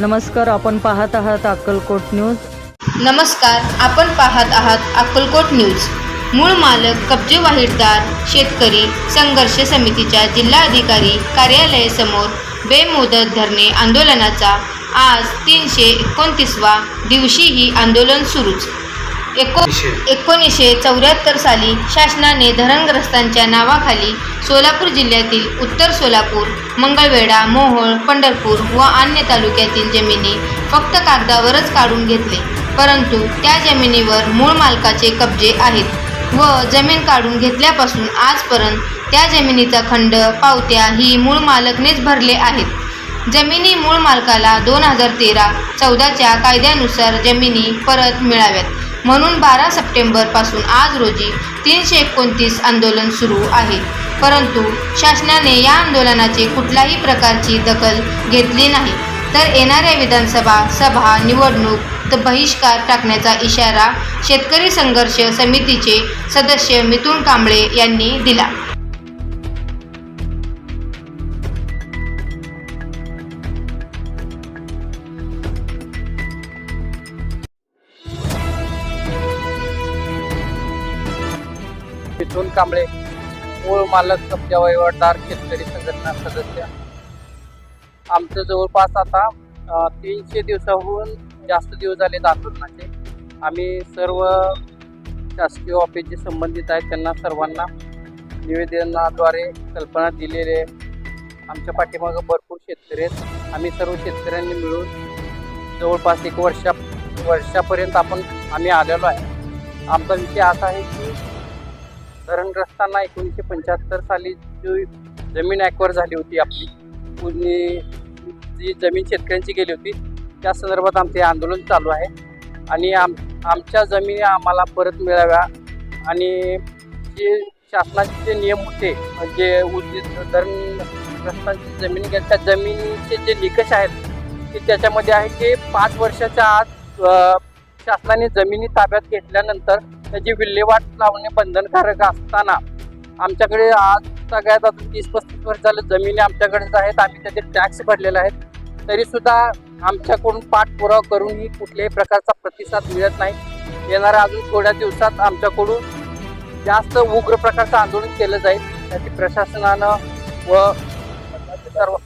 नमस्कार आपण पाहत आहात अक्कलकोट न्यूज. नमस्कार आपण पाहत आहात अक्कलकोट न्यूज. मूळ मालक कब्जे वाहिरदार शेतकरी संघर्ष समितीच्या जिल्हाधिकारी कार्यालयासमोर बेमुदत धरणे आंदोलनाचा आज तीनशे एकोणतीसवा दिवशीही आंदोलन सुरूच. एको एकोणीसशे चौऱ्याहत्तर साली शासनाने धरणग्रस्तांच्या नावाखाली सोलापूर जिल्ह्यातील उत्तर सोलापूर मंगळवेढा मोहोळ पंढरपूर व अन्य तालुक्यातील जमिनी फक्त कागदावरच काढून घेतले. परंतु त्या जमिनीवर मूळ मालकाचे कब्जे आहेत व जमीन काढून घेतल्यापासून आजपर्यंत त्या जमिनीचा खंड पावत्या ही मूळ मालकनेच भरले आहेत. जमिनी मूळ मालकाला दोन हजार तेरा चौदाच्या कायद्यानुसार जमिनी परत मिळाव्यात. म्हणून बारा सप्टेंबरपासून आज रोजी तीनशे एकोणतीस आंदोलन सुरू आहे. परंतु शासनाने या आंदोलनाची कुठल्याही प्रकारची दखल घेतली नाही. तर येणाऱ्या विधानसभा सभा निवडणूक तर बहिष्कार टाकण्याचा इशारा शेतकरी संघर्ष समितीचे सदस्य मिथुन कांबळे यांनी दिला. अर्जुन कांबळे मूळ मालक कब्जा वहिवाटदार शेतकरी संघटना सदस्य. आमचं जवळपास आता तीनशे दिवसाहून जास्त दिवस झाले आंदोलनाचे आम्ही सर्व शासकीय ऑफिस जे संबंधित आहेत त्यांना सर्वांना निवेदनाद्वारे कल्पना दिलेली आहे. आमच्या पाठीमागं भरपूर शेतकरी आहेत. आम्ही सर्व शेतकऱ्यांनी मिळून जवळपास एक वर्षा वर्षापर्यंत आपण आम्ही आलेलो आहे. आमचा विषय असा आहे की धरणग्रस्तांना एकोणीसशे पंच्याहत्तर साली जी जमीन ॲक्वर झाली होती आपली पूर्णी जी जमीन शेतकऱ्यांची गेली होती त्या संदर्भात आमचे आंदोलन चालू आहे. आणि आम आमच्या जमिनी आम्हाला परत मिळाव्या आणि जे शासनाचे जे नियम होते म्हणजे उदित धरणग्रस्तांची जमीन घ्या त्या जमिनीचे जे निकष आहेत ते त्याच्यामध्ये आहे की पाच वर्षाच्या आत शासनाने जमिनी ताब्यात घेतल्यानंतर त्याची विल्हेवाट लावणे बंधनकारक असताना आमच्याकडे आज सगळ्यात अजून तीस पस्तीस वर्ष झालं जमिनी आमच्याकडेच आहेत. आम्ही त्याचे टॅक्स भरलेले आहेत. तरीसुद्धा आमच्याकडून पाठपुरावा करूनही कुठल्याही प्रकारचा प्रतिसाद मिळत नाही. येणाऱ्या अजून थोड्या दिवसात आमच्याकडून जास्त उग्र प्रकारचं आंदोलन केलं जाईल. त्याची प्रशासनानं व सर्व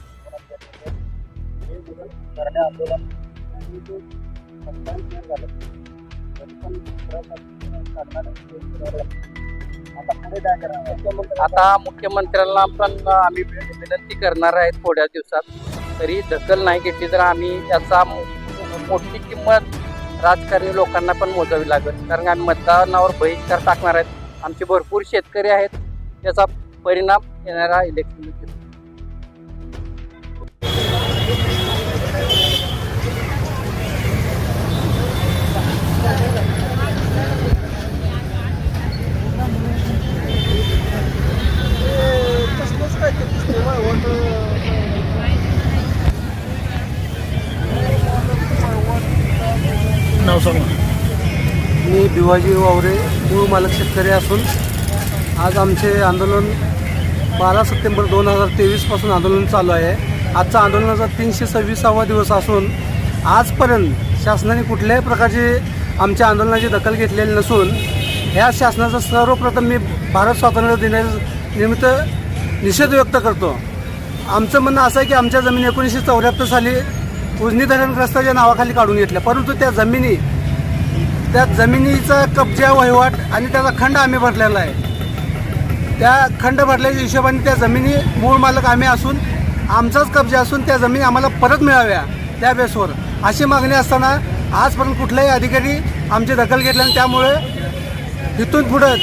आता मुख्यमंत्र्यांना पण आम्ही विनंती करणार आहेत थोड्या दिवसात. तरी दखल नाही घेतली तर आम्ही याचा मोठी किंमत राजकारणी लोकांना पण मोजावी लागेल. कारण आम्ही मतदानावर बहिष्कार टाकणार आहेत. आमचे भरपूर शेतकरी आहेत. त्याचा परिणाम येणाऱ्या इलेक्शन नाव सांगा. मी भिवाजी वावरे मूळ मालक शेतकरी असून आज आमचे आंदोलन बारा सप्टेंबर दोन हजार तेवीसपासून आंदोलन चालू आहे. आजचं आंदोलनाचा तीनशे सव्वीसावा दिवस असून आजपर्यंत शासनाने कुठल्याही प्रकारची आमच्या आंदोलनाची दखल घेतलेली नसून ह्या शासनाचा सर्वप्रथम मी भारत स्वातंत्र्य दिनानिमित्त निषेध व्यक्त करतो. आमचं म्हणणं असं आहे की आमच्या जमिनी एकोणीसशे चौऱ्याहत्तर साली उजनी धरणग्रस्ताच्या नावाखाली काढून घेतल्या. परंतु त्या जमिनी त्या जमिनीचा कब्जा वहिवाट आणि त्याचा खंड आम्ही भरलेला आहे. त्या खंड भरल्याच्या हिशोबाने त्या जमिनी मूळ मालक आम्ही असून आमचाच कब्जा असून त्या जमिनी आम्हाला परत मिळाव्या त्या बेसवर. अशी मागणी असताना आजपर्यंत कुठलाही अधिकारी आमची दखल घेतली आणि त्यामुळे इथून पुढं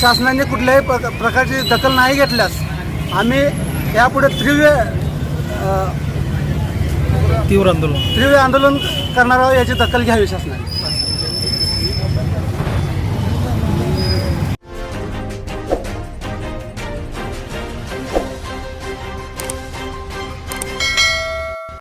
शासनाने कुठल्याही प्र प्रकारची दखल नाही घेतल्यास आम्ही यापुढे तीव्र तीव्र आंदोलन? तीव्र आंदोलन करणार आहोत याची दखल घ्यावी शासनाने